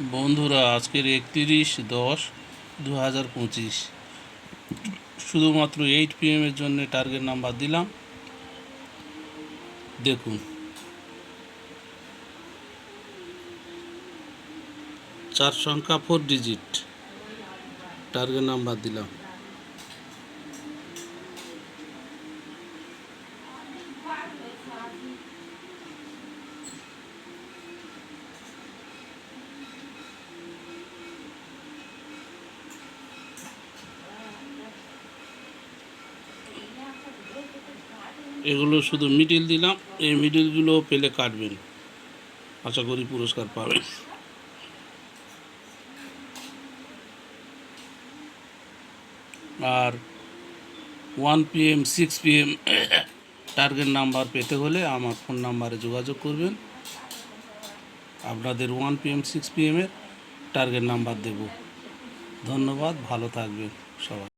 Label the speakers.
Speaker 1: বন্ধুরা, আজকের একত্রিশ দশ দু হাজার পঁচিশ। শুধুমাত্র এইট পিএমের জন্য টার্গেট নাম্বার দিলাম। দেখুন। চার সংখ্যা ফোর ডিজিট টার্গেট নাম্বার দিলাম। এগুলো শুধু মিডিল দিলাম, এই মিডিলগুলো পেলে কাটবেন। আশা করি পুরস্কার পাবেন। আর one PM, six PM target number পেতে হলে আমার ফোন নাম্বারে যোগাযোগ করবেন। আপনাদের ওয়ান পিএম, সিক্স পিএমের টার্গেট নাম্বার দেব। ধন্যবাদ, ভালো থাকবেন সবাই।